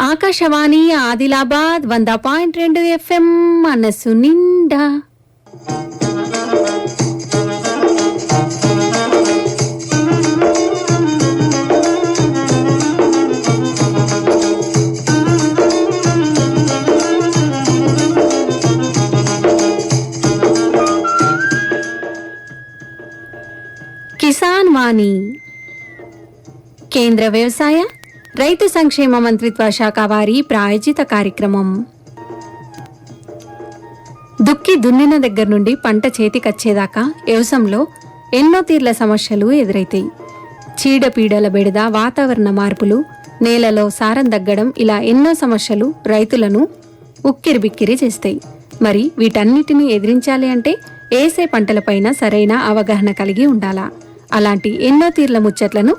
ఆకాశవాణి ఆదిలాబాద్ వంద పాయింట్ రెండు ఎఫ్ఎం మనసు నిండా. కిసాన్ వాణి. కేంద్ర వ్యవసాయ రైతు సంక్షేమ మంత్రిత్వ శాఖ వారి ప్రాయోజిత కార్యక్రమం. దుక్కి దున్నిన దగ్గర నుండి పంట చేతికొచ్చేదాకా వ్యవసాయంలో ఎన్నో తీర్ల సమస్యలు ఎదురైతాయి. చీడపీడల బెడద వాతావరణ మార్పులు నేలలో సారం తగ్గడం ఇలా ఎన్నో సమస్యలు రైతులను ఉక్కిరిబిక్కిరి చేస్తాయి. మరి వీటన్నిటిని ఎదిరించాలి అంటే ఏసే పంటలపైన సరైన అవగాహన కలిగి ఉండాలా? అలాంటి ఎన్నో తీర్ల ముచ్చట్లను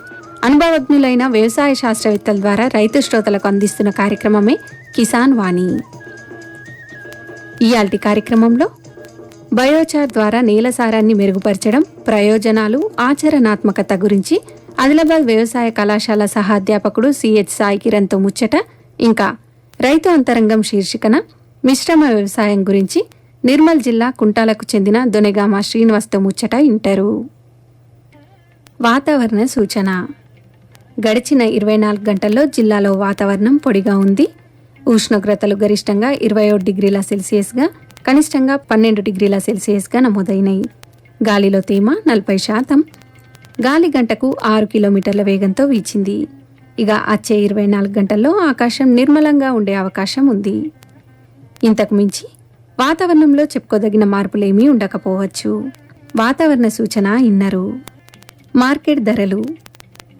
అనుభవజ్ఞులైన వ్యవసాయ శాస్త్రవేత్తల ద్వారా రైతు శ్రోతలకు అందిస్తున్న కార్యక్రమమే కిసాన్ వాణి. ఇయాల్టి కార్యక్రమంలో బయోచార్ ద్వారా నేల సారాన్ని మెరుగుపరచడం ప్రయోజనాలు ఆచరణాత్మకత గురించి ఆదిలాబాద్ వ్యవసాయ కళాశాల సహాధ్యాపకుడు సిహెచ్ సాయి కిరణ్తో ముచ్చట ఇంకా రైతు అంతరంగం శీర్షికన మిశ్రమ వ్యవసాయం గురించి నిర్మల్ జిల్లా కుంటాలకు చెందిన దొనెగామ శ్రీనివాస్తో ముచ్చట ఇంటారు. వాతావరణ సూచన గడిచిన ఇరవై నాలుగు గంటల్లో జిల్లాలో వాతావరణం పొడిగా ఉంది. ఉష్ణోగ్రతలు గరిష్టంగా ఇరవై ఒకటి డిగ్రీల సెల్సియస్గా కనిష్టంగా పన్నెండు డిగ్రీల సెల్సియస్గా నమోదైనాయి. గాలిలో తేమ నలభై శాతం. గాలి గంటకు ఆరు కిలోమీటర్ల వేగంతో వీచింది. ఇక వచ్చే ఇరవై నాలుగు గంటల్లో ఆకాశం నిర్మలంగా ఉండే అవకాశం ఉంది. ఇంతకు మించి వాతావరణంలో చెప్పుకోదగిన మార్పులేమీ ఉండకపోవచ్చు. వాతావరణ సూచన ఇన్నరు. మార్కెట్ ధరలు.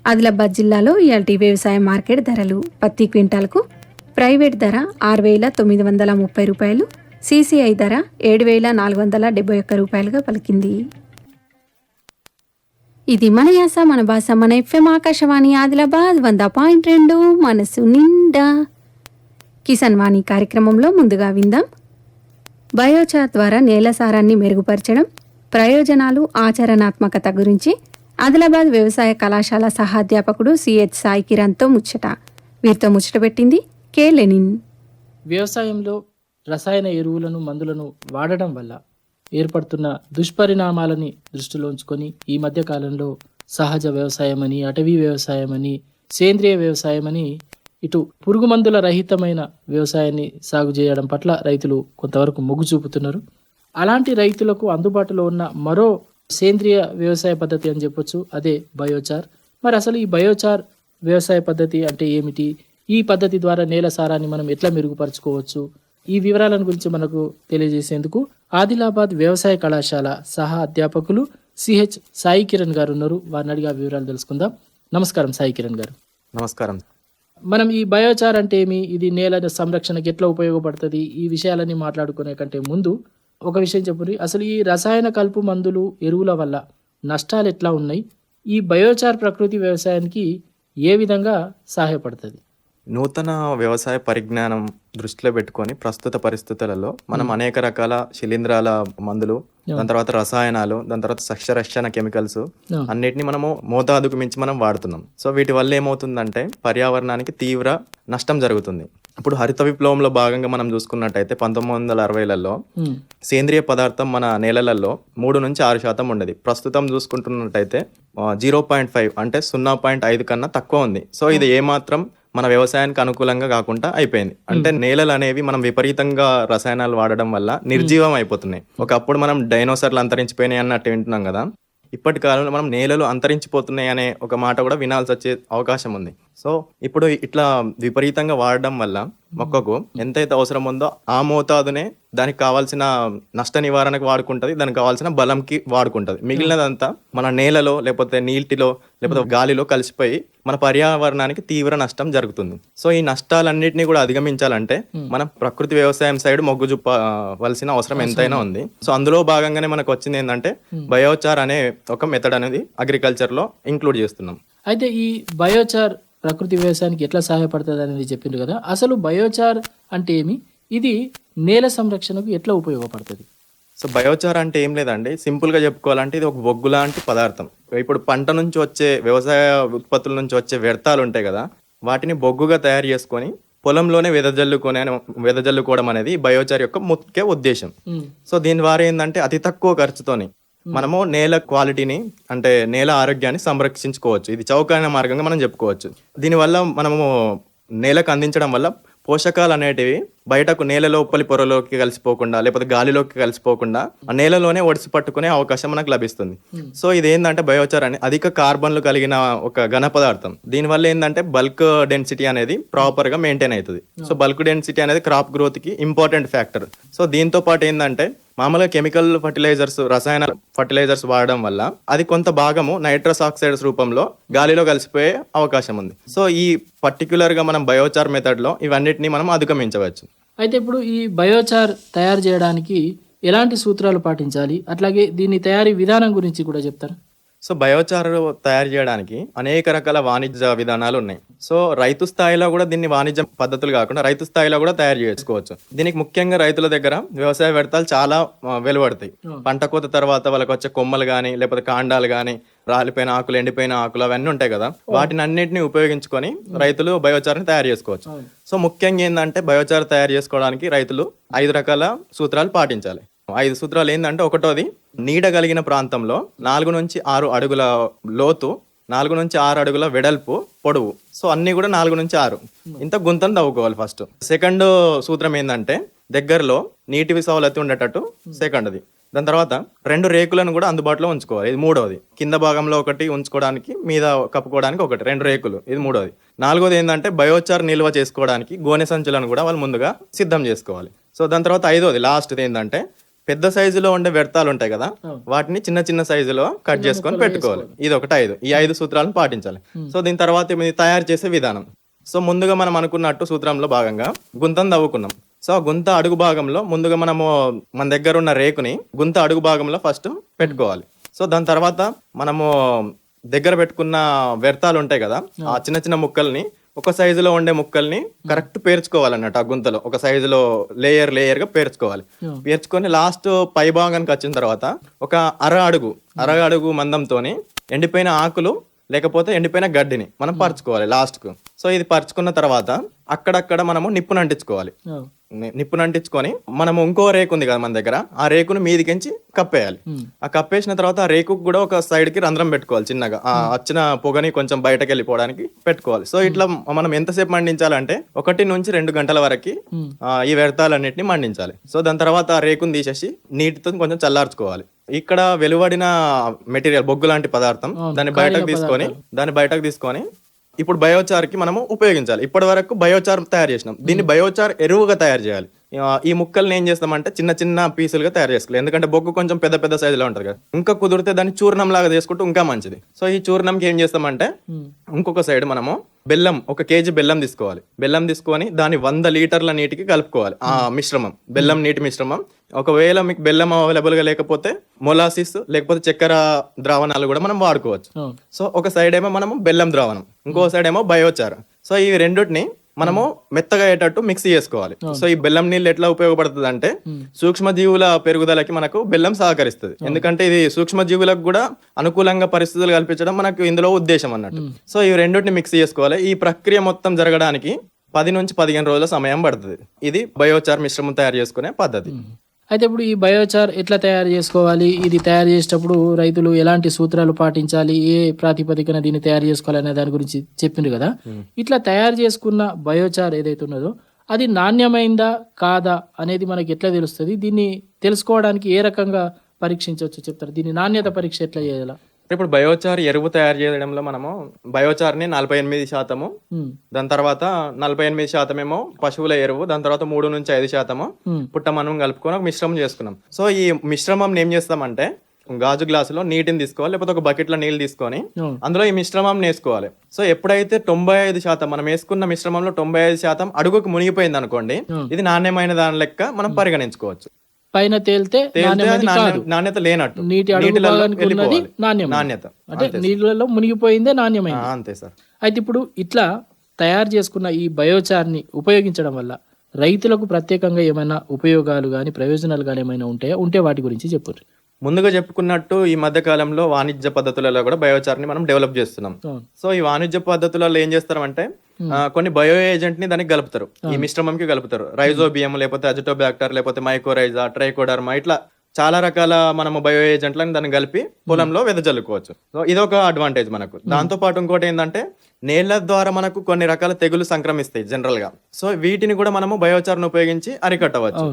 ఆదిలాబాద్ జిల్లాలో ఇయాల్టి వ్యవసాయ మార్కెట్ ధరలు పత్తి క్వింటాల్కు ప్రైవేట్ ధర ఆరు వేల తొమ్మిది వందల ముప్పై రూపాయలు సీసీఐ ధర ఏడు వేల నాలుగు వందల డెబ్బై ఒక్క రూపాయలుగా పలికింది. ఇది మన యాస మన భాష మన ఎఫ్ఎం ఆకాశవాణి ఆదిలాబాద్ వంద పాయింట్ రెండు మనసు నిండా. కిసాన్ వాణి కార్యక్రమంలో ముందుగా విందాం. బయోచార్ ద్వారా నేల సారాన్ని మెరుగుపరచడం ప్రయోజనాలు ఆచరణాత్మకత గురించి ఆదిలాబాద్ వ్యవసాయ కళాశాల సహాధ్యాపకుడు సిహెచ్ సాయి కిరణ్తో ముచ్చట. వీరితో ముచ్చట పెట్టింది కె. లెనిన్. వ్యవసాయంలో రసాయన ఎరువులను మందులను వాడడం వల్ల ఏర్పడుతున్న దుష్పరిణామాలని దృష్టిలో ఉంచుకొని ఈ మధ్య కాలంలో సహజ వ్యవసాయమని అటవీ వ్యవసాయమని సేంద్రియ వ్యవసాయమని ఇటు పురుగు మందుల రహితమైన వ్యవసాయాన్ని సాగు చేయడం పట్ల రైతులు కొంతవరకు మొగ్గు చూపుతున్నారు. అలాంటి రైతులకు అందుబాటులో ఉన్న మరో సేంద్రియ వ్యవసాయ పద్ధతి అని చెప్పొచ్చు అదే బయోచార్. మరి అసలు ఈ బయోచార్ వ్యవసాయ పద్ధతి అంటే ఏమిటి? ఈ పద్ధతి ద్వారా నేల సారాన్ని మనం ఎట్లా మెరుగుపరచుకోవచ్చు? ఈ వివరాలను గురించి మనకు తెలియజేసేందుకు ఆదిలాబాద్ వ్యవసాయ కళాశాల సహా అధ్యాపకులు సిహెచ్ సాయి కిరణ్ గారు ఉన్నారు. వారిని అడిగి ఆ వివరాలు తెలుసుకుందాం. నమస్కారం సాయి కిరణ్ గారు. నమస్కారం. మనం ఈ బయోచార్ అంటే ఏమి? ఇది నేల సంరక్షణకి ఎట్లా ఉపయోగపడుతుంది? ఈ విషయాలన్నీ మాట్లాడుకునే కంటే ముందు ఒక విషయం చెప్పుర్రి. అసలు ఈ రసాయన కలుపు మందులు ఎరువుల వల్ల నష్టాలు ఎట్లా ఉన్నాయి? ఈ బయోచార్ ప్రకృతి వ్యవసాయానికి ఏ విధంగా సహాయపడుతుంది? నూతన వ్యవసాయ పరిజ్ఞానం దృష్టిలో పెట్టుకొని ప్రస్తుత పరిస్థితులలో మనం అనేక రకాల శిలీంధ్రాల మందులు దాని తర్వాత రసాయనాలు దాని తర్వాత సస్యరక్షణ కెమికల్స్. అన్నిటిని మనము మోతాదుకు మించి మనం వాడుతున్నాం. సో వీటి వల్ల ఏమవుతుందంటే పర్యావరణానికి తీవ్ర నష్టం జరుగుతుంది. ఇప్పుడు హరిత విప్లవంలో భాగంగా మనం చూసుకున్నట్టయితే పంతొమ్మిది వందల అరవైలలో సేంద్రియ పదార్థం మన నేలలలో మూడు నుంచి ఆరు శాతం ఉండేది. ప్రస్తుతం చూసుకుంటున్నట్టయితే జీరో పాయింట్ ఫైవ్ అంటే సున్నా పాయింట్ ఐదు కన్నా తక్కువ ఉంది. సో ఇది ఏమాత్రం మన వ్యవసాయానికి అనుకూలంగా కాకుండా అయిపోయింది. అంటే నేలలు అనేవి మనం విపరీతంగా రసాయనాలు వాడడం వల్ల నిర్జీవం అయిపోతున్నాయి. ఒకప్పుడు మనం డైనోసార్లు అంతరించిపోయినాయి అన్నట్టు వింటున్నాం కదా. ఇప్పటి కాలంలో మనం నేలలు అంతరించిపోతున్నాయి అనే ఒక మాట కూడా వినాల్సి వచ్చే అవకాశం ఉంది. సో ఇప్పుడు ఇట్లా విపరీతంగా వాడడం వల్ల మొక్కకు ఎంతైతే అవసరం ఉందో ఆ మోతాదునే దానికి కావాల్సిన నష్ట నివారణకు వాడుకుంటది దానికి కావాల్సిన బలంకి వాడుకుంటది. మిగిలినదంతా మన నేలలో లేకపోతే నీటిలో లేకపోతే గాలిలో కలిసిపోయి మన పర్యావరణానికి తీవ్ర నష్టం జరుగుతుంది. సో ఈ నష్టాలన్నింటినీ కూడా అధిగమించాలంటే మనం ప్రకృతి వ్యవసాయం సైడ్ మొగ్గు చూపవలసిన అవసరం ఎంతైనా ఉంది. సో అందులో భాగంగానే మనకు వచ్చింది ఏంటంటే బయోచార్ అనే ఒక మెథడ్ అనేది అగ్రికల్చర్లో ఇంక్లూడ్ చేస్తున్నాం. అయితే ఈ బయోచార్ ప్రకృతి వ్యవసాయానికి ఎట్లా సహాయపడుతుంది అనేది చెప్పిండ్రు కదా. అసలు బయోచార్ అంటే ఏమి? ఇది నేల సంరక్షణకు ఎట్లా ఉపయోగపడుతుంది? సో బయోచార్ అంటే ఏం లేదండి. సింపుల్గా చెప్పుకోవాలంటే ఇది ఒక బొగ్గు లాంటి పదార్థం. ఇప్పుడు పంట నుంచి వచ్చే వ్యవసాయ ఉత్పత్తుల నుంచి వచ్చే వ్యర్థాలు ఉంటాయి కదా వాటిని బొగ్గుగా తయారు చేసుకొని పొలంలోనే వెదజల్లుకునే వెదజల్లుకోవడం అనేది బయోచార్ యొక్క ముఖ్య ఉద్దేశం. సో దీని ద్వారా ఏంటంటే అతి తక్కువ ఖర్చుతోని మనము నేల క్వాలిటీని అంటే నేల ఆరోగ్యాన్ని సంరక్షించుకోవచ్చు. ఇది చౌకైన మార్గంగా మనం చెప్పుకోవచ్చు. దీనివల్ల మనము నేలకు అందించడం వల్ల పోషకాలు అనేటివి బయటకు నేల లోపలి పొరలోకి కలిసిపోకుండా లేకపోతే గాలిలోకి కలిసిపోకుండా ఆ నేలలోనే ఒడిసి పట్టుకునే అవకాశం మనకు లభిస్తుంది. సో ఇది ఏంటంటే బయోచార్ అని అధిక కార్బన్లు కలిగిన ఒక ఘన పదార్థం. దీనివల్ల ఏంటంటే బల్క్ డెన్సిటీ అనేది ప్రాపర్గా మెయింటైన్ అవుతుంది. సో బల్క్ డెన్సిటీ అనేది క్రాప్ గ్రోత్కి ఇంపార్టెంట్ ఫ్యాక్టర్. సో దీంతో పాటు ఏంటంటే మామూలుగా కెమికల్ ఫర్టిలైజర్స్ రసాయన ఫర్టిలైజర్స్ వాడడం వల్ల అది కొంత భాగము నైట్రస్ ఆక్సైడ్స్ రూపంలో గాలిలో కలిసిపోయే అవకాశం ఉంది. సో ఈ పర్టికులర్గా మనం బయోచార్ మెథడ్లో ఇవన్నిటిని మనం అధిగమించవచ్చు. అయితే ఇప్పుడు ఈ బయోచార్ తయారు చేయడానికి ఎలాంటి సూత్రాలు పాటించాలి? అట్లాగే దీని తయారీ విధానం గురించి కూడా చెప్తారు? సో బయోచార్ తయారు చేయడానికి అనేక రకాల వాణిజ్య విధానాలు ఉన్నాయి. సో రైతు స్థాయిలో కూడా దీన్ని వాణిజ్య పద్ధతులు కాకుండా రైతు స్థాయిలో కూడా తయారు చేసుకోవచ్చు. దీనికి ముఖ్యంగా రైతుల దగ్గర వ్యవసాయ వ్యర్థాలు చాలా వెలువడతాయి. పంట కోత తర్వాత వాళ్ళకి వచ్చే కొమ్మలు కానీ లేకపోతే కాండాలు కానీ రాలిపోయిన ఆకులు ఎండిపోయిన ఆకులు అవన్నీ ఉంటాయి కదా. వాటిని అన్నిటిని ఉపయోగించుకొని రైతులు బయోచార్ని తయారు చేసుకోవచ్చు. సో ముఖ్యంగా ఏంటంటే బయోచార్ తయారు చేసుకోవడానికి రైతులు ఐదు రకాల సూత్రాలు పాటించాలి. ఐదు సూత్రాలు ఏంటంటే ఒకటోది నీడ కలిగిన ప్రాంతంలో నాలుగు నుంచి ఆరు అడుగుల లోతు నాలుగు నుంచి ఆరు అడుగుల వెడల్పు పొడవు. సో అన్ని కూడా నాలుగు నుంచి ఆరు. ఇంత గుంతను తవ్వుకోవాలి ఫస్ట్. సెకండ్ సూత్రం ఏంటంటే దగ్గరలో నీటి సౌలతి ఉండేటట్టు సెకండ్ది. దాని తర్వాత రెండు రేకులను కూడా అందుబాటులో ఉంచుకోవాలి. ఇది మూడవది కింద భాగంలో ఒకటి ఉంచుకోవడానికి మీద కప్పుకోవడానికి ఒకటి. రెండు రేకులు. ఇది మూడవది నాలుగోది ఏంటంటే బయోచార్ నిల్వ చేసుకోవడానికి గోనె సంచులను కూడా వాళ్ళు ముందుగా సిద్ధం చేసుకోవాలి. సో దాని తర్వాత ఐదోది లాస్ట్ది ఏంటంటే పెద్ద సైజులో ఉండే వ్యర్థాలు ఉంటాయి కదా వాటిని చిన్న చిన్న సైజులో కట్ చేసుకొని పెట్టుకోవాలి. ఇది ఒకటి ఐదు. ఈ ఐదు సూత్రాలను పాటించాలి. సో దీని తర్వాత ఇది తయారు చేసే విధానం. సో ముందుగా మనం అనుకున్నట్టు సూత్రంలో భాగంగా గుంతను తవ్వుకున్నాం. సో ఆ గుంత అడుగు భాగంలో ముందుగా మనము మన దగ్గర ఉన్న రేకుని గుంత అడుగు భాగంలో ఫస్ట్ పెట్టుకోవాలి. సో దాని తర్వాత మనము దగ్గర పెట్టుకున్న వ్యర్థాలు ఉంటాయి కదా ఆ చిన్న చిన్న ముక్కల్ని ఒక సైజులో ఉండే ముక్కల్ని కరెక్ట్ పేర్చుకోవాలన్నట్టు ఆ గుంతలో. ఒక సైజులో లేయర్ లేయర్గా పేర్చుకోవాలి. పేర్చుకొని లాస్ట్ పై భాగానికి వచ్చిన తర్వాత ఒక అర అడుగు అర అడుగు మందంతోని ఎండిపోయిన ఆకులు లేకపోతే ఎండిపోయిన గడ్డిని మనం పరుచుకోవాలి లాస్ట్కు. సో ఇది పరుచుకున్న తర్వాత అక్కడక్కడ మనము నిప్పును అంటించుకోవాలి. నిప్పును అంటించుకొని మనము ఇంకో రేకు ఉంది కదా మన దగ్గర. ఆ రేకును మీదికించి కప్పేయాలి. ఆ కప్పేసిన తర్వాత ఆ రేకుకు కూడా ఒక సైడ్కి రంధ్రం పెట్టుకోవాలి చిన్నగా. ఆ వచ్చిన పొగని కొంచెం బయటకు వెళ్ళిపోవడానికి పెట్టుకోవాలి. సో ఇట్లా మనం ఎంతసేపు మండించాలంటే ఒకటి నుంచి రెండు గంటల వరకు ఆ, ఈ వ్యర్థాలన్నిటిని మండించాలి. సో దాని తర్వాత ఆ రేకును తీసేసి నీటితో కొంచెం చల్లార్చుకోవాలి. ఇక్కడ వెలువడిన మెటీరియల్ బొగ్గు లాంటి పదార్థం దాన్ని బయటకు తీసుకొని దాన్ని బయటకు తీసుకొని ఇప్పుడు బయోచార్కి మనము ఉపయోగించాలి. ఇప్పటి వరకు బయోచార్ తయారు చేసినాం. దీన్ని బయోచార్ ఎరువుగా తయారు చేయాలి. ఈ ముక్కల్ని ఏం చేస్తామంటే చిన్న చిన్న పీసులుగా తయారు చేసుకోవాలి. ఎందుకంటే బొగ్గు కొంచెం పెద్ద పెద్ద సైజులో ఉంటుంది కదా. ఇంకా కుదిరితే దాన్ని చూర్ణం లాగా చేసుకుంటే ఇంకా మంచిది. సో ఈ చూర్ణంకి ఏం చేస్తామంటే ఇంకొక సైడ్ మనము బెల్లం ఒక కేజీ బెల్లం తీసుకోవాలి. బెల్లం తీసుకొని దాన్ని వంద లీటర్ల నీటికి కలుపుకోవాలి. ఆ మిశ్రమం. బెల్లం నీటి మిశ్రమం. ఒకవేళ మీకు బెల్లం అవైలబుల్గా లేకపోతే మొలాసిస్ లేకపోతే చక్కెర ద్రావణాలు కూడా మనం వాడుకోవచ్చు. సో ఒక సైడ్ ఏమో మనము బెల్లం ద్రావణం ఇంకో సైడ్ ఏమో బయోచార్. సో ఈ రెండుటిని మనము మెత్తగా అయ్యేటట్టు మిక్స్ చేసుకోవాలి. సో ఈ బెల్లం నీళ్ళు ఎట్లా ఉపయోగపడుతుంది అంటే సూక్ష్మజీవుల పెరుగుదలకి మనకు బెల్లం సహకరిస్తుంది. ఎందుకంటే ఇది సూక్ష్మజీవులకు కూడా అనుకూలంగా పరిస్థితులు కల్పించడం మనకు ఇందులో ఉద్దేశం అన్నట్టు. సో ఈ రెండుటిని మిక్స్ చేసుకోవాలి. ఈ ప్రక్రియ మొత్తం జరగడానికి పది నుంచి పదిహేను రోజుల సమయం పడుతుంది. ఇది బయోచార్ మిశ్రమం తయారు చేసుకునే పద్ధతి. అయితే ఇప్పుడు ఈ బయోచార్ ఎట్లా తయారు చేసుకోవాలి? ఇది తయారు చేసేటప్పుడు రైతులు ఎలాంటి సూత్రాలు పాటించాలి? ఏ ప్రాతిపదికన దీన్ని తయారు చేసుకోవాలి అనే దాని గురించి చెప్పిండ్రు కదా? ఇట్లా తయారు చేసుకున్న బయోచార్ ఏదైతే ఉన్నదో అది నాణ్యమైందా కాదా అనేది మనకి ఎట్లా తెలుస్తుంది? దీన్ని తెలుసుకోవడానికి ఏ రకంగా పరీక్షించవచ్చు చెప్తారు? దీని నాణ్యత పరీక్ష ఎట్లా చేయాలా? ఇప్పుడు బయోచార్ ఎరువు తయారు చేయడంలో మనము బయోచార్ని నలభై ఎనిమిది శాతము దాని తర్వాత నలభై ఎనిమిది శాతం ఏమో పశువుల ఎరువు దాని తర్వాత మూడు నుంచి ఐదు శాతము ఉమ్, పుట్ట మనం కలుపుకొని ఒక మిశ్రమం చేసుకున్నాం. సో ఈ మిశ్రమం ఏం చేస్తామంటే గాజు గ్లాసులో నీటిని తీసుకోవాలి లేకపోతే ఒక బకెట్లో నీళ్ళు తీసుకొని. అందులో ఈ మిశ్రమం వేసుకోవాలి. సో ఎప్పుడైతే తొంభై ఐదు శాతం మనం వేసుకున్న మిశ్రమంలో తొంభై ఐదు శాతం అడుగుకు మునిగిపోయింది అనుకోండి ఇది నాణ్యమైన దాని లెక్క మనం పరిగణించుకోవచ్చు. పైన తేలితే నాణ్యత లేనట్టు. నీటి అడుగు భాగానికి ఉన్నది. నాణ్యం నాణ్యత. అంటే నీళ్ళలో మునిగిపోయిందే ఆ, నాణ్యమైనది అంతే సార్. అయితే ఇప్పుడు ఇట్లా తయారు చేసుకున్న ఈ బయోచార్ని ఉపయోగించడం వల్ల రైతులకు ప్రత్యేకంగా ఏమైనా ఉపయోగాలు కానీ ప్రయోజనాలు కానీ ఏమైనా ఉంటాయా ఉంటే వాటి గురించి చెప్పండి ముందుగా చెప్పుకున్నట్టు ఈ మధ్య కాలంలో వాణిజ్య పద్ధతులలో కూడా బయోచార్ని మనం డెవలప్ చేస్తున్నాం. సో ఈ వాణిజ్య పద్ధతులలో ఏం చేస్తారంటే కొన్ని బయో ఏజెంట్ని దానికి కలుపుతారు. ఈ మిశ్రమంకి కలుపుతారు. రైజోబియం లేకపోతే అజిటోబ్యాక్టర్ లేకపోతే మైకోరైజా ట్రైకోడర్మా ఇట్లా చాలా రకాల మనము బయో ఏజెంట్లను దాన్ని కలిపి పొలంలో వెదజల్లుకోవచ్చు. సో ఇదొక అడ్వాంటేజ్ మనకు. దాంతో పాటు ఇంకోటి ఏంటంటే నేళ్ళ ద్వారా మనకు కొన్ని రకాల తెగులు సంక్రమిస్తాయి జనరల్గా సో వీటిని కూడా మనము బయోచార్ను ఉపయోగించి అరికట్టవచ్చు.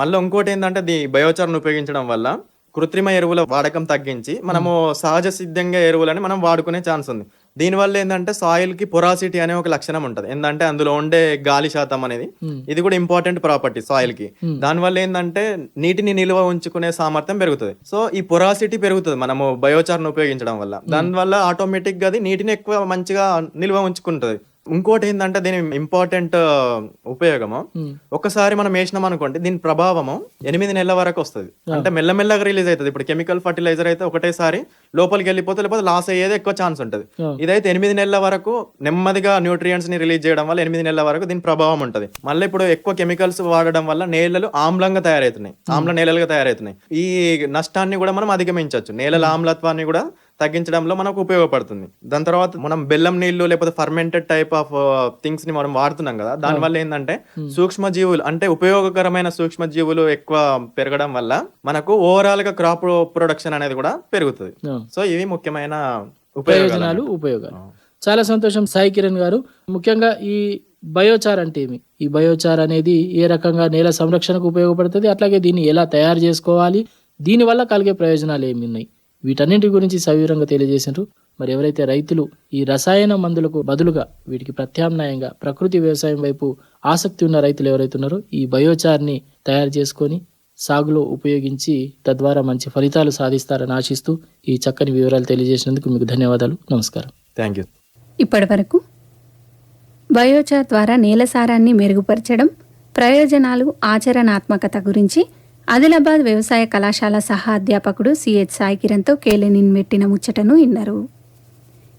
మళ్ళీ ఇంకోటి ఏంటంటే ది బయోచార్ను ఉపయోగించడం వల్ల కృత్రిమ ఎరువుల వాడకం తగ్గించి మనము సహజ సిద్ధంగా ఎరువులని మనం వాడుకునే ఛాన్స్ ఉంది. దీనివల్ల ఏంటంటే సాయిల్కి పొరాసిటీ అనే ఒక లక్షణం ఉంటది. ఏంటంటే అందులో ఉండే గాలి శాతం అనేది ఇది కూడా ఇంపార్టెంట్ ప్రాపర్టీ సాయిల్కి దానివల్ల ఏంటంటే నీటిని నిల్వ ఉంచుకునే సామర్థ్యం పెరుగుతుంది. సో ఈ పొరాసిటీ పెరుగుతుంది మనము బయోచార్ను ఉపయోగించడం వల్ల. దానివల్ల ఆటోమేటిక్గా అది నీటిని ఎక్కువ మంచిగా నిల్వ ఉంచుకుంటది. ఇంకోటి ఏంటంటే దీని ఇంపార్టెంట్ ఉపయోగము. ఒకసారి మనం వేసినాం అనుకోండి దీని ప్రభావము ఎనిమిది నెలల వరకు వస్తుంది. అంటే మెల్లమెల్లగా రిలీజ్ అవుతుంది ఇప్పుడు కెమికల్ ఫర్టిలైజర్ అయితే ఒకటేసారి లోపలికి వెళ్ళిపోతే లేకపోతే లాస్ అయ్యేది ఎక్కువ ఛాన్స్ ఉంటుంది. ఇదైతే ఎనిమిది నెలల వరకు నెమ్మదిగా న్యూట్రియంట్స్ని రిలీజ్ చేయడం వల్ల ఎనిమిది నెలల వరకు దీని ప్రభావం ఉంటుంది. మళ్ళీ ఇప్పుడు ఎక్కువ కెమికల్స్ వాడడం వల్ల నేలలు ఆమ్లంగా తయారవుతున్నాయి. ఆమ్ల నేలలుగా తయారవుతున్నాయి. ఈ నష్టాన్ని కూడా మనం అధిగమించవచ్చు. నేలల ఆమ్లత్వాన్ని కూడా తగ్గించడంలో మనకు ఉపయోగపడుతుంది. దాని తర్వాత మనం బెల్లం నీళ్ళు లేకపోతే ఫర్మెంటెడ్ టైప్ ఆఫ్ థింగ్స్ని మనం వాడుతున్నాం కదా దాని వల్ల ఏంటంటే సూక్ష్మ జీవులు అంటే ఉపయోగకరమైన సూక్ష్మ జీవులు ఎక్కువ పెరగడం వల్ల మనకు ఓవరాల్గా క్రాప్ ప్రొడక్షన్ అనేది కూడా పెరుగుతుంది. సో ఇవి ముఖ్యమైన ఉపయోగాలు. ఉపయోగాలు. చాలా సంతోషం సాయి కిరణ్ గారు. ముఖ్యంగా ఈ బయోచార్ అంటే ఏమి? ఈ బయోచార్ అనేది ఏ రకంగా నేల సంరక్షణకు ఉపయోగపడుతుంది? అట్లాగే దీన్ని ఎలా తయారు చేసుకోవాలి? దీనివల్ల కలిగే ప్రయోజనాలు ఏమి ఉన్నాయి? వీటన్నింటి గురించి సవివరంగా తెలియజేసినారు. మరి ఎవరైతే రైతులు ఈ రసాయన మందులకు బదులుగా వీటికి ప్రత్యామ్నాయంగా ప్రకృతి వ్యవసాయం వైపు ఆసక్తి ఉన్న రైతులు ఎవరైతే ఉన్నారో ఈ బయోచార్ని తయారు చేసుకొని సాగులో ఉపయోగించి తద్వారా మంచి ఫలితాలు సాధిస్తారని ఆశిస్తూ ఈ చక్కని వివరాలు తెలియజేసినందుకు మీకు ధన్యవాదాలు. నమస్కారం. థ్యాంక్ యూ ఇప్పటి వరకు బయోచార్ ద్వారా నేల సారాన్ని మెరుగుపరచడం ప్రయోజనాలు ఆచరణాత్మకత గురించి ఆదిలాబాద్ వ్యవసాయ కళాశాల సహా అధ్యాపకుడు సిహెచ్ సాయి కిరణ్తో కేలెనిన్ మెట్టిన ముచ్చటను విన్నారు.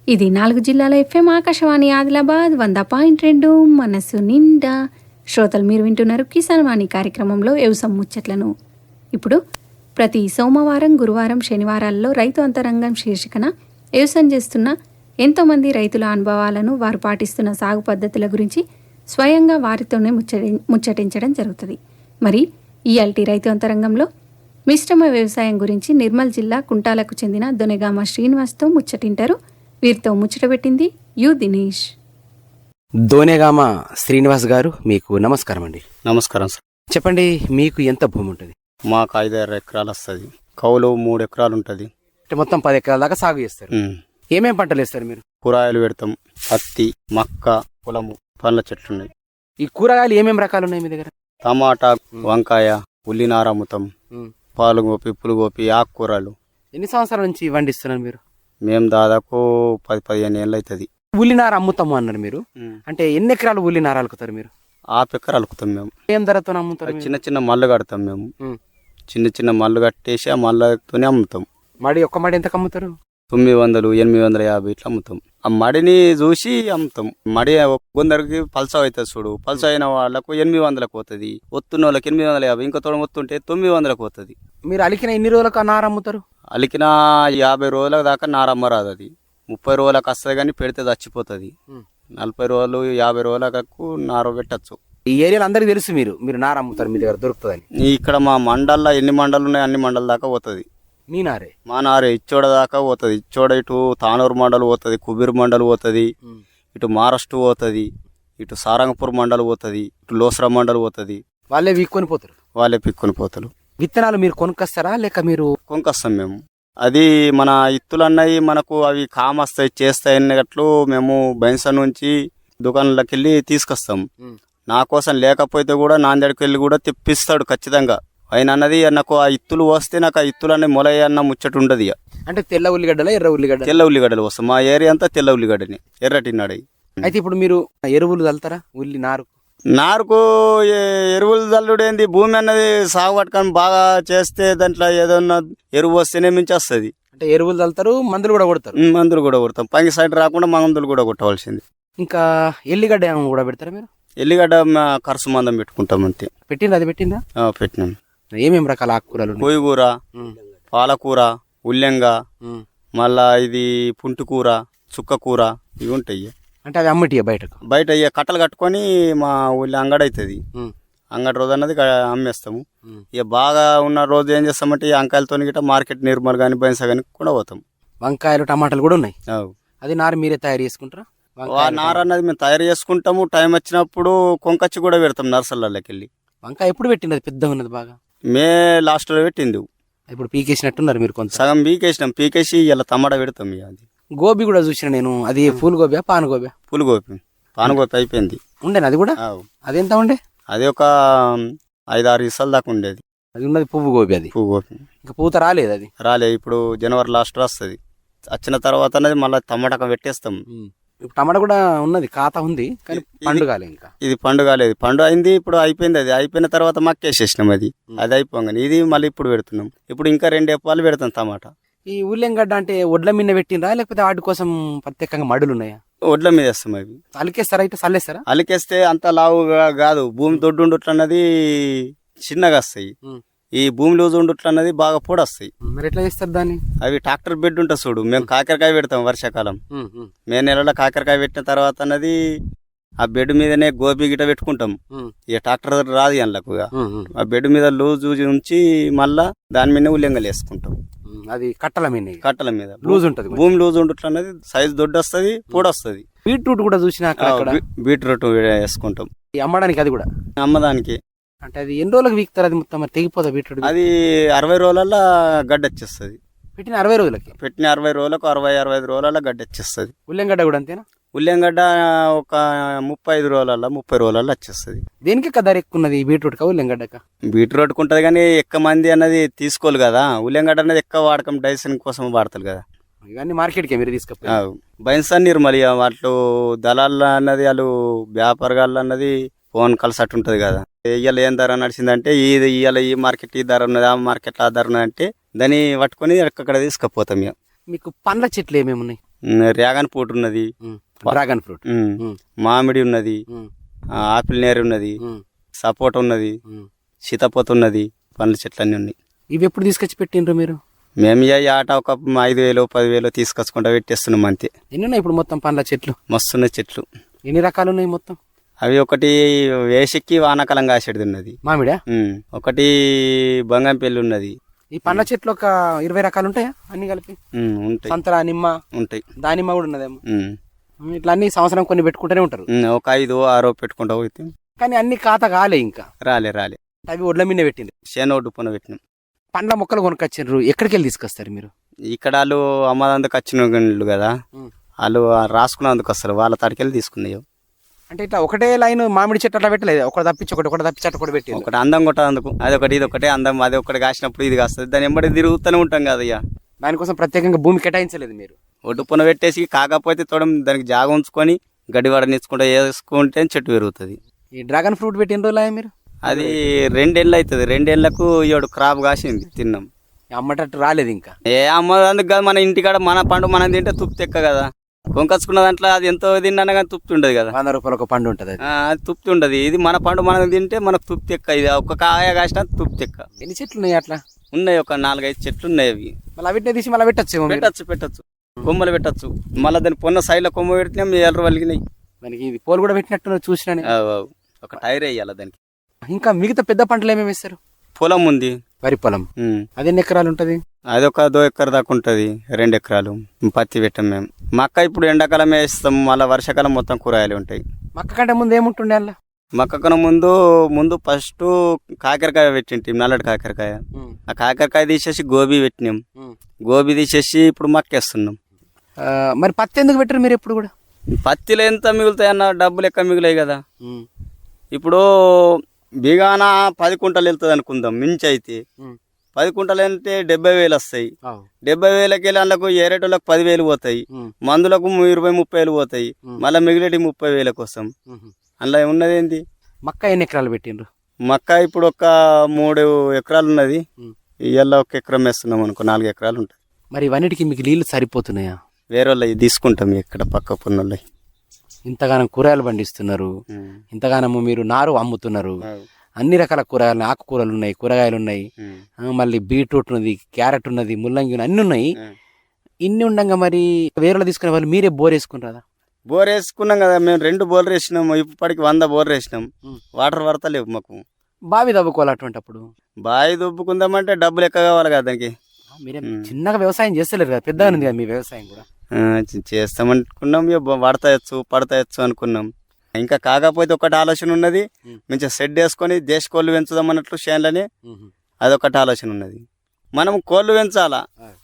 ఇది నాలుగు జిల్లాల ఎఫ్ఎం ఆకాశవాణి ఆదిలాబాద్ వంద పాయింట్ రెండు మనసు నిండా. శ్రోతలు మీరు వింటున్నారు కిసాన్ వాణి కార్యక్రమంలో వ్యవసాయ ముచ్చట్లను. ఇప్పుడు ప్రతి సోమవారం గురువారం శనివారాల్లో రైతు అంతరంగం శీర్షికన వ్యవసాయం చేస్తున్న ఎంతోమంది రైతుల అనుభవాలను వారు పాటిస్తున్న సాగు పద్ధతుల గురించి స్వయంగా వారితోనే ముచ్చటి ముచ్చటించడం జరుగుతుంది. మరి ఈఎల్టీ రైతు అంతరంగంలో మిశ్రమ వ్యవసాయం గురించి నిర్మల్ జిల్లా కుంటాలకు చెందిన దొనెగామ శ్రీనివాస్తో ముచ్చటింటారు. వీరితో ముచ్చటబెట్టింది యు దినేష్. దోనేగామ శ్రీనివాస్ గారు మీకు నమస్కారం అండి నమస్కారం సార్. చెప్పండి మీకు ఎంత భూమి ఉంటుంది? మాకు ఐదారు ఎకరాలు వస్తుంది. కౌలు మూడు ఎకరాలు ఉంటుంది. అంటే మొత్తం పది ఎకరాల దాకా సాగు చేస్తారు. ఏమేం పంటలు వేస్తారు మీరు? కూరగాయలు పెడతాం. పత్తి మక్క పొలము పండ్ల చెట్లు ఉన్నాయి ఈ కూరగాయలు ఏమేం రకాలు ఉన్నాయి మీ దగ్గర? టమాటా వంకాయ ఉల్లినార అమ్ముతాం పాలు గోపి పులు గోపి ఆకుకూరలు. ఎన్ని సంవత్సరాల నుంచి వండిస్తున్నారు మీరు? మేము దాదాపు పది పదిహేను ఏళ్ళు అవుతుంది ఉల్లినార అమ్ముతాము అన్నారు మీరు. అంటే ఎన్ని ఎకరాలు ఉల్లినార అలుకుతారు మీరు? ఆపు ఎకరాలు అలుకుతాం మేము. ఏం ధరతో అమ్ముతారు? చిన్న చిన్న మళ్ళు కడతాం మేము. చిన్న చిన్న మళ్ళు కట్టేసి ఆ మళ్ళతోనే అమ్ముతాం. మడి ఒక్క మడి ఎంత అమ్ముతారు? తొమ్మిది వందలు ఎనిమిది వందల యాభై ఇట్లా అమ్ముతాం. ఆ మడిని చూసి అమ్ముతాం. మడి కొందరికి పల్స అవుతుంది చూడు. పల్స అయిన వాళ్ళకు ఎనిమిది వందలకు పోతుంది. ఒత్తున్న వాళ్ళకి ఎనిమిది వందల యాభై ఇంకో తోడ ఒత్తుంటే తొమ్మిది వందలకు పోతుంది. మీరు అలికిన ఎన్ని రోజులకు నార అమ్ముతారు? అలికిన యాభై రోజుల దాకా నారమ్మ రాదు అది. ముప్పై రోజులకు వస్తుంది కానీ పెడితే చచ్చిపోతుంది. ఉమ్. నలభై రోజులు యాభై రోజులకు నార పెట్టచ్చు. ఈ ఏరియాలో అందరికీ తెలుసు మీరు. మీరు నార అమ్ముతారు మీ దగ్గర దొరుకుతుందని. ఇక్కడ మా మండల్లో ఎన్ని మండలు ఉన్నాయి అన్ని మండల దాకా పోతుంది. మీ నారే మా నార ఇచ్చోడ దాకా పోతుంది. ఇచ్చోడ ఇటు తానూరు మండలు పోతుంది కుబీర్ మండలు పోతుంది ఇటు మహారాష్ట్ర పోతుంది ఇటు సారంగపూర్ మండలు పోతుంది ఇటు లోసరా మండలు పోతుంది. వాళ్ళే వీక్కొని పోతారు? వాళ్ళే పిక్కుని పోతలు విత్తనాలు మీరు కొనుక్కొస్తారా? లేక మీరు కొనుకొస్తాం మేము. అది మన ఇత్తులు అన్నవి మనకు అవి కామస్తాయి చేస్తాయి అన్నట్లు మేము బైన్స నుంచి దుకాణంలోకి వెళ్ళి తీసుకొస్తాం. నా కోసం లేకపోతే కూడా నాందేడికి వెళ్ళి కూడా తెప్పిస్తాడు ఖచ్చితంగా. ఆయన అన్నది నాకు ఆ ఇత్తులు వస్తే నాకు ఆ ఇత్తులు అనే మొలయ్య అన్న ముచ్చట ఉండదు ఇక. అంటే తెల్ల ఉల్లిగడ్డలా ఎర్ర ఉల్లిగడ్డ తెల్ల ఉల్లిగడ్డలు వస్తాం మా ఏరియా అంతా తెల్ల ఉల్లిగడ్డని ఎర్రటిన్నాడు అయితే ఇప్పుడు మీరు ఎరువులు చల్లుతారా? ఉల్లి నారు? నారుకు ఎరువులు చల్లుడేంది భూమి అన్నది సాగు పట్టుకొని బాగా చేస్తే దాంట్లో ఏదన్నా ఎరువు వస్తేనే మించి వస్తుంది అంటే ఎరువులు చల్లుతారు మందులు కూడా కొడతారు? మందులు కూడా కొడతాం. పంగి సైడ్ రాకుండా మందులు కూడా కొట్టవలసింది. ఇంకా ఎల్లిగడ్డ కూడా పెడతారా మీరు? ఎల్లిగడ్డ ఖర్చు మందం పెట్టుకుంటాం అంతే. పెట్టిండ్రా అది పెట్టిండ్రా? ఆ, పెట్టినాం. ఏమేం రకాల ఆకుకూరలు? కోయిగూర ఉమ్. పాలకూర ఉల్లెంగ మళ్ళా ఇది పుంటుకూర చుక్కకూర ఇవి ఉంటాయి. అంటే అవి అమ్మటి బయటకు? బయట ఇక కట్టలు కట్టుకొని మా ఊళ్ళో అంగడి అవుతుంది. అంగడి రోజు అన్నది అమ్మేస్తాము. ఇక బాగా ఉన్న రోజు ఏం చేస్తామంటే ఈ అంకాయలతో గిట్ట మార్కెట్ నిర్మల్ కానీ బైన్స కానీ కూడా పోతాం. వంకాయలు టమాటాలు కూడా ఉన్నాయి. అది నారు మీరే తయారు చేసుకుంటారా? నార అన్నది మేము తయారు చేసుకుంటాము. టైం వచ్చినప్పుడు కొంకచ్చి కూడా పెడతాం నర్సర్లకి వెళ్ళి వంకాయ ఎప్పుడు పెట్టింది అది పెద్దగా ఉన్నది బాగా. మే లాస్ట్లో పెట్టింది ఇప్పుడు పీకేసినట్టున్నారు మీరు కొంత. సగం పీకేసినాం. పీకేసి ఇలా టమాటా పెడతాం ఇక అది. గోబీ కూడా చూసిన నేను. అది పూల్ గోబీ పాన్ గోబీ పులిగోపి పానగోపి అయిపోయింది. ఉండేనా అది కూడా? అవు. అదెంత ఉండే? అది ఒక ఐదు ఆరు ఇసాల దాకా ఉండేది. అది ఉన్నది పువ్వు గోబీ అది. పువ్వు గోపి ఇంకా పూత రాలేదు అది రాలే ఇప్పుడు జనవరి లాస్ట్ వస్తుంది. వచ్చిన తర్వాత అనేది మళ్ళీ టమాటా పెట్టేస్తాం. టమాటా కూడా ఉన్నది ఖాతా ఉంది కానీ పండుగాలి ఇంకా. ఇది పండు కాలేదు పండు అయింది ఇప్పుడు అయిపోయింది అది. అయిపోయిన తర్వాత మక్కేసేసినాం అది. అది అయిపోగానే ఇది మళ్ళీ ఇప్పుడు పెడుతున్నాం. ఇప్పుడు ఇంకా రెండు ఎప్పాలు పెడతాం టమాటా. ఈ ఉల్లెంగడ్డ అంటే ఒడ్ల మీద పెట్టినరా లేకపోతే వాటి కోసం ప్రత్యేకంగా మడులు ఉన్నాయా? ఒడ్ల మీద వేస్తాం అవి. అలికేస్తారా అయితే చల్లేస్తారా? అలికేస్తే అంత లావుగా కాదు. భూమి దొడ్డు ఉండుట్లు అన్నది చిన్నగా వస్తాయి. ఈ భూమి లూజు ఉండుట్లు అన్నది బాగా పొడొస్తాయి. మరి ఎట్లా చేస్తారు దాన్ని? అవి ట్రాక్టర్ బెడ్ ఉంటుంది చూడు మేము కాకరకాయ పెడతాం వర్షాకాలం. మే నెలలో కాకరకాయ పెట్టిన తర్వాత అన్నది ఆ బెడ్ మీదనే గోబీ గిట పెట్టుకుంటాం. ఇక ట్రాక్టర్ రాదు అందులోకి ఉమ్, ఆ బెడ్ మీద లూజ్ ఉంచి మళ్ళా దాని మీద ఉల్లింగలు వేసుకుంటాం. అది కట్టల మీద. కట్టల మీద. లూజ్ ఉంటది. భూమి లూజ్ ఉండట్లు అన్నది సైజ్ దొడ్డు వస్తుంది పొడి వస్తుంది బీట్రూట్ కూడా చూసిన బీట్రూట్ వేసుకుంటాం. ఈ అమ్మడానికి అది కూడా? అమ్మదానికి. అంటే అది ఎన్ని రోజులకు వీక్తారు? అది మొత్తం మరి తెగిపోదా బీట్రూట్ అది అరవై రోజులలో గడ్డ వచ్చేస్తుంది. పెట్టిన అరవై రోజులకి? పెట్టిన అరవై రోజులకు అరవై అరవై ఐదు రోజులలో గడ్డ వచ్చేస్తుంది. ఉల్లెంగడ్డ కూడా అంతేనా? ఉల్లిగడ్డ ఒక ముప్పై ఐదు రోజులలో ముప్పై రోజులలో వచ్చేస్తుంది. దేనికి ధర ఎక్కువ ఉన్నది ఈ బీట్రూట్ కా ఉల్లెంగడ్డక బీట్రూట్ ఉంటుంది కానీ ఎక్కువ మంది అన్నది తీసుకోవాలి కదా. ఉల్లిగడ్డ అనేది ఎక్కువ వాడకం డైసన్ కోసం వాడతారు కదా. ఇవన్నీ మార్కెట్కే మీరు తీసుకపోయి. బైన్సన్ నిర్మలి వాటిలో దళాల అన్నది వాళ్ళు వ్యాపారగాళ్ళు అన్నది ఫోన్ కలిసి అట్టు ఉంటుంది కదా. ఇవాళ ఏం ధర నడిచిందంటే ఇది ఇవాళ ఈ మార్కెట్ ఈ ధర ఉన్నది ఆ మార్కెట్ ఆ ధర ఉన్నది అంటే దాన్ని పట్టుకొని అక్కడ తీసుకుపోతాం ఇక మీకు పండ్ల చెట్లు ఏమేమి ఉన్నాయి? రేగన్ పూట ఉన్నది. Dragon fruit. మామిడి ఉన్నది. ఆపిల్ నేరు ఉన్నది. సపోటా ఉన్నది. సీతాపోత ఉన్నది. పండ్ల చెట్లు అన్నీ ఉన్నాయి. ఇవి ఎప్పుడు తీసుకొచ్చి పెట్టిండ్రు మీరు? మేము ఈ ఆట ఒక ఐదు వేలు పదివేలు తీసుకొచ్చుకుంటా పెట్టేస్తున్నాం అంతే. ఎన్ని ఉన్నాయి ఇప్పుడు మొత్తం పండ్ల చెట్లు? మస్తున్నాయి చెట్లు. ఎన్ని రకాలు ఉన్నాయి మొత్తం? అవి ఒకటి వేసెక్కి వానాకాలం కాసేది ఉన్నది మామిడా ఒకటి బంగంపల్లి ఉన్నది. ఈ పండ్ల చెట్లు ఒక ఇరవై రకాలు ఉంటాయా? అన్ని కలిపి? ఉంటాయి. సంతరా నిమ్మ ఉంటాయి. దానిమ్మ కూడా ఉన్నదేమో. ఇట్లా అన్ని సంవత్సరం కొన్ని పెట్టుకుంటూనే ఉంటారు. ఒక ఐదు ఆరో పెట్టుకుంటా పోతే. కానీ అన్ని ఖాతా కాలే ఇంకా. రాలే రాలే. అవి ఒడ్ల మీద పెట్టింది చేను ఒడ్డు పొన పెట్టినాం. పండ్ల మొక్కలు కొనుక్కొచ్చిండ్రు ఎక్కడికి వెళ్ళి తీసుకొస్తారు మీరు? ఇక్కడ వాళ్ళు అమ్మదందుకు వచ్చిన కదా. వాళ్ళు రాసుకున్నందుకు వస్తారు. వాళ్ళ తడికెళ్ళి తీసుకున్నాయి. అంటే ఇట్లా ఒకటే లైన్ మామిడి చెట్టు అట్లా పెట్టలేదు. ఒకటి తప్పించి ఒకటి ఒకటి తప్పించి కూడా పెట్టి ఒకటి అందం కొట్టేందుకు అది ఒకటి ఇది ఒకటే అందం అది ఒకటి కాసినప్పుడు ఇది కాస్తుంది. దాని ఎంబడి తిరుగుతూనే ఉంటాం కదా ఇక దానికోసం ప్రత్యేకంగా భూమి కేటాయించలేదు మీరు. ఒడ్డు పొన పెట్టేసి కాకపోతే తోడం దానికి జాగ ఉంచుకొని గడ్డి వాడనిచ్చుకుంటే వేసుకుంటే చెట్టు పెరుగుతుంది. ఈ డ్రాగన్ ఫ్రూట్ పెట్టిన రోజులు మీరు? అది రెండేళ్ళు అవుతుంది రెండేళ్ళకు ఏడు క్రాప్ కాసింది తిన్నాం. అమ్మటట్టు రాలేదు ఇంకా ఏ అమ్మదందుకు కాదు మన ఇంటికాడ మన పండు మనం తింటే తుప్పు తెక్క కదా. కొనుకొచ్చుకున్న దాంట్లో అది ఎంతో తిన్నా కానీ తుప్తి ఉండదు కదా. వంద రూపాయలు ఒక పండు ఉంటుంది అది. తుప్తి ఉండదు ఇది మన పండు మనం తింటే మనకు తుప్తి ఎక్క. ఇది ఒక్క కాయ కాసిన తుప్తి ఎక్క. ఎన్ని చెట్లు ఉన్నాయి అట్లా? ఉన్నాయి ఒక నాలుగైదు చెట్లు ఉన్నాయి అవి. మళ్ళీ అవిటినే తీసి మళ్ళీ పెట్టచ్చు పెట్టచ్చు పెట్టచ్చు. కొమ్మలు పెట్టచ్చు. మళ్ళీ దాని పొన్న సైడ్లో కొమ్మ పెడితే మీ ఎల్లరు వలిగినాయి. దానికి ఇది పోలు కూడా పెట్టినట్టు చూసిన. ఒక టైర్ వేయాలి దానికి. ఇంకా మిగతా పెద్ద పంటలు ఏమేమి వేస్తారు? పొలం ఉంది. వరి పొలం. అది ఎన్ని ఎకరాలు ఉంటుంది? అది ఒక దో ఎకర్ దాకా ఉంటుంది రెండు ఎకరాలు. పత్తి పెట్టాం మేము. మక్క ఇప్పుడు ఎండాకాలం వేస్తాం మళ్ళీ వర్షాకాలం మొత్తం కూరగాయలు ఉంటాయి. మక్క కంటే ముందు ఏముంటుండే అలా మక్క కన్నా ముందు ముందు ఫస్ట్ కాకరకాయ పెట్టింటి నల్లటి కాకరకాయ. ఆ కాకరకాయ తీసేసి గోబీ పెట్టినాం. గోబీ తీసేసి ఇప్పుడు మక్కేస్తున్నాం. మరి పత్తి ఎందుకు పెట్టారు మీరు ఎప్పుడు కూడా? పత్తిలో ఎంత మిగులుతాయి అన్న డబ్బులు ఎక్క మిగిలాయి కదా. ఇప్పుడు బిగాన పది కుంటలు వెళ్తుంది అనుకుందాం మించి అయితే. పది కుంటలు అంటే డెబ్బై వేలు వస్తాయి. డెబ్బై వేలకి వెళ్ళి అందులోకి ఏరేటోళ్ళకి పదివేలు పోతాయి. మందులకు ఇరవై ముప్పై వేలు పోతాయి. మళ్ళీ మిగిలేటి ముప్పై వేల కోసం. అందులో ఉన్నది ఏంటి మక్క ఎన్ని ఎకరాలు పెట్టిండ్రు? మక్క ఇప్పుడు ఒక మూడు ఎకరాలు ఉన్నది. ఇవాళ ఒక ఎకరం వేస్తున్నాం అనుకో నాలుగు ఎకరాలు ఉంటాయి. మరి ఇవన్నిటికి మీకు నీళ్ళు సరిపోతున్నాయా? వేరే వాళ్ళవి తీసుకుంటాం ఇక్కడ పక్క పున్నోళ్ళవి. ఇంతగానం కూరగాయలు పండిస్తున్నారు. ఇంతగానము మీరు నారు అమ్ముతున్నారు. అన్ని రకాల కూరగాయలు ఆకుకూరలు ఉన్నాయి కూరగాయలు ఉన్నాయి మళ్ళీ బీట్రూట్ ఉన్నది క్యారెట్ ఉన్నది ముల్లంగి అన్ని ఉన్నాయి. ఇన్ని ఉండగా మరి వేరేలో తీసుకునే వాళ్ళు మీరే బోర్ వేసుకుంటారా బోర్ వేసుకున్నాం కదా మేము రెండు బోర్లు వేసినాం ఇప్పటికి వంద బోర్లు వేసినాం. వాటర్ పడతలేవు మాకు. బావి తవ్వుకోవాలి అటువంటి అప్పుడు బావి దుబ్బుకుందామంటే డబ్బులు ఎక్కువ కావాలి కదా దానికి. మీరే. చిన్నగా వ్యవసాయం చేస్తలేరు కదా పెద్దగా ఉంది కదా మీ వ్యవసాయం కూడా. చేస్తామనుకున్నాం పడతాయచ్చు పడతాయచ్చు అనుకున్నాం. ఇంకా కాకపోతే ఒకటి ఆలోచన ఉన్నది. మంచిగా షెడ్ వేసుకొని దేశ కోళ్ళు పెంచుదాం అన్నట్లు చేయాలని అదొకటి ఆలోచన ఉన్నది. మనం కోళ్ళు పెంచాలా.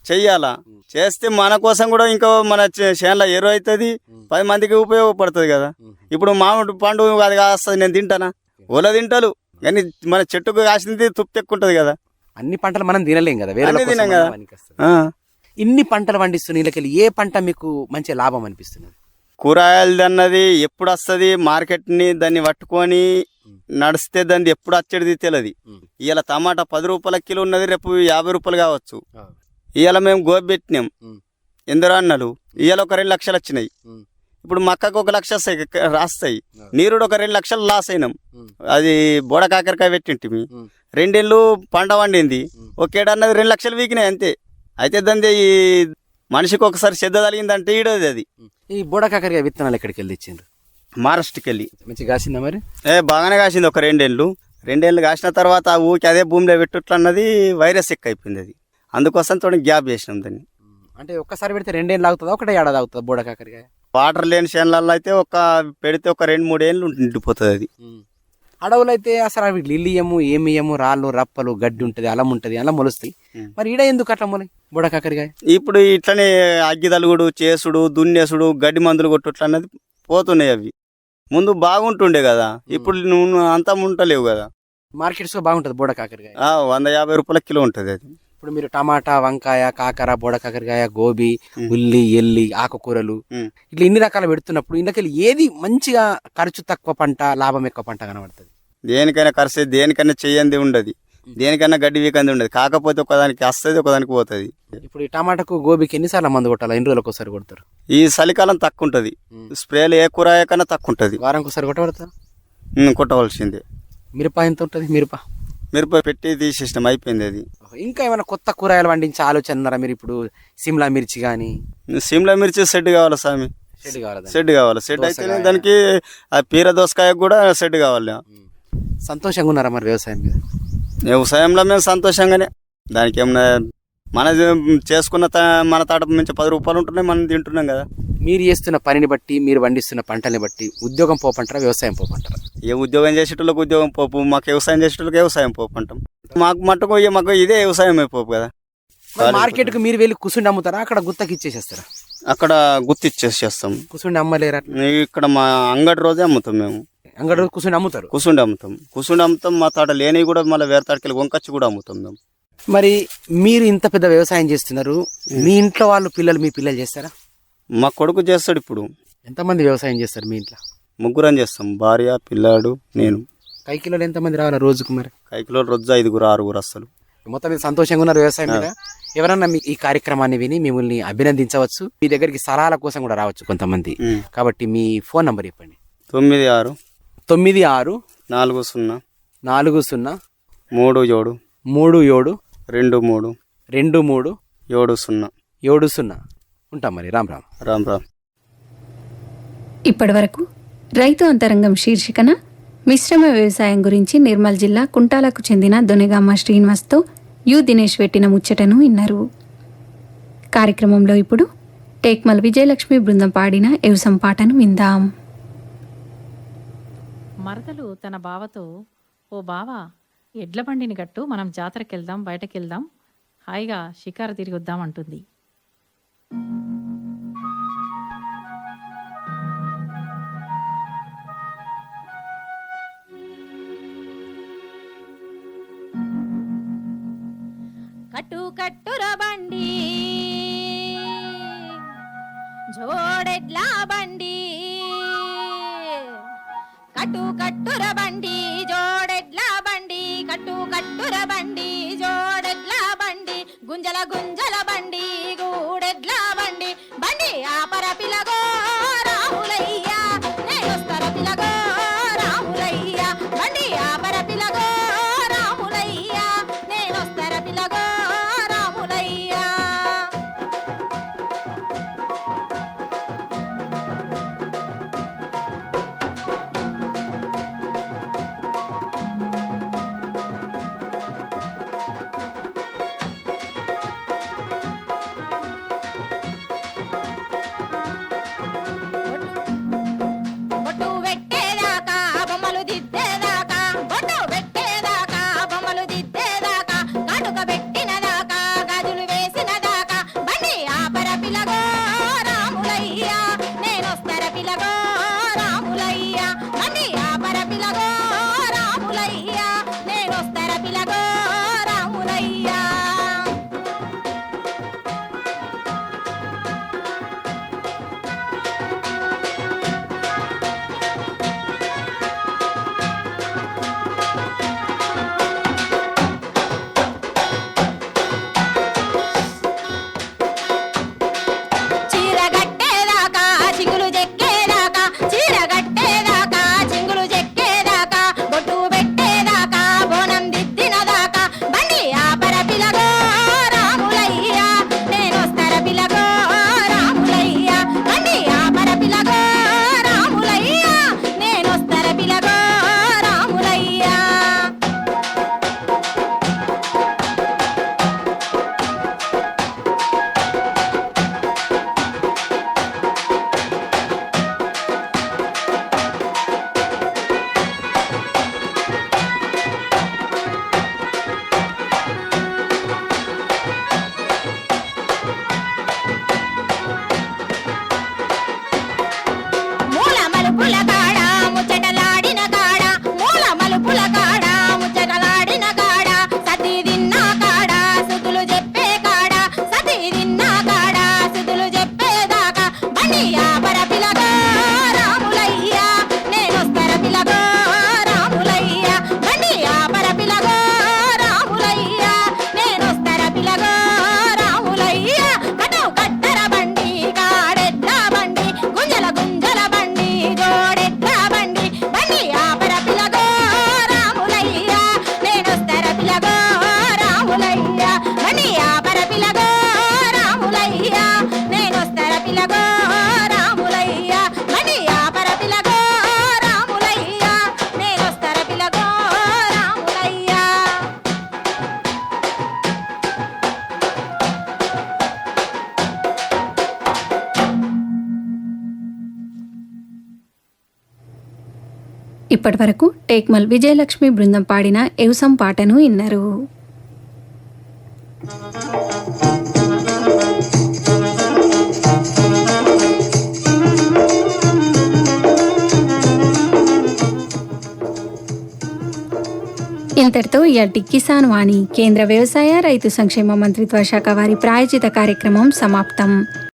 చెయ్యాలా. చేస్తే మన కోసం కూడా ఇంకా మన చేనులో ఎరువు అవుతుంది. పది మందికి ఉపయోగపడుతుంది కదా. ఇప్పుడు మామిడి పండు అది కాస్తుంది నేను తింటానా? ఓలా తింటారు కానీ మన చెట్టుకు కాసింది తుప్పు ఎక్కుంటది కదా. అన్ని పంటలు మనం తినలేం కదా వేరే తినం కదా. ఇన్ని పంటలు పండిస్తున్న వీళ్ళకి ఏ పంట మీకు మంచి లాభం అనిపిస్తున్నది కూరగాయలు అన్నది ఎప్పుడు వస్తుంది మార్కెట్ని దాన్ని పట్టుకొని నడిస్తే దాన్ని ఎప్పుడు వచ్చేది తెలియదు. ఇవాళ టమాటా పది రూపాయల కిలో ఉన్నది రేపు యాభై రూపాయలు కావచ్చు. ఇవాళ మేము గోబి పెట్టినాం. ఎందరో అన్నలు ఇవాళ ఒక రెండు లక్షలు వచ్చినాయి. ఇప్పుడు మక్కకు ఒక లక్ష రాస్తాయి. నీరుడు ఒక రెండు లక్షలు లాస్ అయినాం. అది బోడ కాకరకాయ పెట్టింటిమి. రెండేళ్ళు పంట వండింది. ఒకేడన్నది రెండు లక్షలు వీకినాయి అంతే అయితే దాన్ని ఈ మనిషికి ఒకసారి శ్రద్ధ తగిలిందంటే ఈడది అది. ఈ బోడ కాకరకాయ విత్తనాలు ఎక్కడికి వెళ్ళి ఇచ్చిండ్రు మహారాష్ట్రకి వెళ్ళి మంచి కాసిందా మరి? ఏ బాగానే కాసింది ఒక రెండేళ్ళు. రెండేళ్ళు కాసిన తర్వాత ఆ ఊకి అదే భూమిలో పెట్టుట్లు అన్నది వైరస్ ఎక్కువ అయిపోయింది అది. అందుకోసం తోటి గ్యాప్ చేసినాం దాన్ని. అంటే ఒక్కసారి పెడితే రెండేళ్ళు ఆగుతుందా ఒకటే ఏడాది ఆగుతుందా బోడ కాకరకాయ? వాటర్ లేని చేనులలో అయితే ఒక పెడితే ఒక రెండు మూడేళ్ళు నిండిపోతుంది అది. అడవులు అయితే అసలు అవి లిల్లియము ఏమియము రాళ్ళు రప్పలు గడ్డి ఉంటుంది అలం ఉంటుంది అలా మొలుస్తాయి. మరి ఈడ ఎందుకు అట్లా మొలై? బోడ కాకరకాయ ఇప్పుడు ఇట్లనే అగ్గి తలుగుడు చేసుడు దున్నేసుడు గడ్డి మందులు కొట్టుట్లు అన్నది పోతున్నాయి అవి. ముందు బాగుంటుండే కదా ఇప్పుడు నువ్వు అంతా ఉంటలేవు కదా. మార్కెట్స్ బాగుంటుంది బోడ కాకరకాయ ఆ, వంద యాభై రూపాయల కిలో ఉంటుంది అది. ఇప్పుడు మీరు టమాటా వంకాయ కాకర బోడ కాకరకాయ గోబీ. ఉల్లి ఎల్లి ఆకుకూరలు. ఇట్లా ఇన్ని రకాలు పెడుతున్నప్పుడు ఇందుకెళ్ళి ఏది మంచిగా ఖర్చు తక్కువ పంట లాభం ఎక్కువ పంట కనబడుతుంది? దేనికైనా ఖర్చు దేనికైనా చెయ్యంది ఉండదు. దేనికైనా గడ్డి వీకంది ఉండదు. కాకపోతే ఒకదానికి వస్తుంది ఒకదానికి పోతుంది. ఇప్పుడు ఈ టమాటాకు గోబీకి ఎన్నిసార్లు మందు కొట్టాలి? ఎన్ని రోజులకు ఒకసారి కొడతారు? ఈ చలికాలం తక్కువ ఉంటుంది. స్ప్రేలు ఏ కూరగాయ కన్నా తక్కువ ఉంటుంది వారానికి ఒకసారి కొట్టబడతారు కొట్టవలసిందే. మిరప ఎంత ఉంటుంది? మిరప? మిరప పెట్టి తీసేసినాం అయిపోయింది అది. ఇంకా ఏమైనా కొత్త కూరగాయలు పండించే ఆలోచన ఉన్నారా మీరు ఇప్పుడు? సిమ్లా మిర్చి కానీ సిమ్లా మిర్చి సెట్ కావాలి స్వామి షెడ్ కావాలి సెట్ అయితే. దానికి ఆ పీర దోసకాయ కూడా సెట్ కావాలి. సంతోషంగా ఉన్నారా మరి వ్యవసాయం మీద? వ్యవసాయంలో మేము సంతోషంగానే. దానికి ఏమన్నా మన చేసుకున్న త- మన తాట నుంచి పది రూపాయలు ఉంటున్నాయి మనం తింటున్నాం కదా. మీరు చేస్తున్న పనిని బట్టి మీరు పండిస్తున్న పంటల్ని బట్టి ఉద్యోగం పోపంటారా వ్యవసాయం పోపంటారా? ఏ ఉద్యోగం చేసేటోళ్ళకి ఉద్యోగం పోపు మాకు వ్యవసాయం చేసేటోళ్ళకి వ్యవసాయం పోపు అంటాం మాకు మట్టుకు మాకు ఇదే వ్యవసాయం అయిపోపు కదా. మరి మార్కెట్కి మీరు వెళ్ళి కుసుండి అమ్ముతారా అక్కడ గుత్తకి ఇచ్చేసేస్తారా? అక్కడ గుర్తిచ్చేసేస్తాం కుసుండి అమ్మలేరా? ఇక్కడ మా అంగడి రోజే అమ్ముతాం మేము. అంగడి కుసుండి అమ్ముతారు? కుసుండి అమ్ముతాం. కుసుండి అమ్ముతాం మా తాట లేని కూడా మళ్ళీ వేరే తాటకెళ్ళి వంకచ్చి కూడా అమ్ముతాం మేము. మరి మీరు ఇంత పెద్ద వ్యవసాయం చేస్తున్నారు మీ ఇంట్లో వాళ్ళు పిల్లలు మీ పిల్లలు చేస్తారా? మా కొడుకు చేస్తాడు ఇప్పుడు. ఎంతమంది వ్యవసాయం చేస్తారు మీ ఇంట్లో? ముగ్గురం చేస్తాం. భార్య పిల్లాడు నేను. కైకిలోలు ఎంతమంది రావాలి రోజుకు మరి? కైకిలో రోజు ఐదుగురు ఆరుగురు వస్తారు. మొత్తం సంతోషంగా ఉన్నారు వ్యవసాయం మీద? ఎవరన్నా మీ ఈ కార్యక్రమాన్ని విని మిమ్మల్ని అభినందించవచ్చు. మీ దగ్గరికి సలహాల కోసం కూడా రావచ్చు కొంతమంది. కాబట్టి మీ ఫోన్ నంబర్ చెప్పండి. తొమ్మిది ఆరు తొమ్మిది ఆరు నాలుగు సున్నా నాలుగు సున్నా మూడు ఏడు మూడు ఏడు రెండు మూడు రెండు మూడు ఏడు సున్నా ఏడు సున్నా ఉంటాం మరి. రామ్ రామ్. రామ్ రామ్. ఇప్పటివరకు రైతు అంతరంగం శీర్షికన మిశ్రమ వ్యవసాయం గురించి నిర్మల్ జిల్లా కుంటాలకు చెందిన దొనెగామ శ్రీనివాస్తో యు దినేష్ పెట్టిన ముచ్చటను విన్నారు. కార్యక్రమంలో ఇప్పుడు టేక్మల్ విజయలక్ష్మి బృందం పాడిన ఎవసం పాటను విందాం. మరదలు తన బావతో ఓ బావ ఎడ్ల బండిని గట్టు మనం జాతరకి వెళ్దాం బయటకు వెళ్దాం హాయిగా షికారు తిరిగి వద్దాం అంటుంది. కట్టు కట్టుర బండి జోడెడ్లా బండి కట్టు కట్టుర బండి జోడెడ్లా బండి కట్టు కట్టుర బండి జోడెడ్లా బండి గుంజల గుంజల బండి గూడ బండి apilador. ఇప్పటి వరకు టేక్మల్ విజయలక్ష్మి బృందం పాడిన ఎవసం పాటను విన్నారు. ఇంతటితో ఇయాటి కిసాన్ వాణి కేంద్ర వ్యవసాయ రైతు సంక్షేమ మంత్రిత్వ శాఖ వారి ప్రాయోజిత కార్యక్రమం సమాప్తం.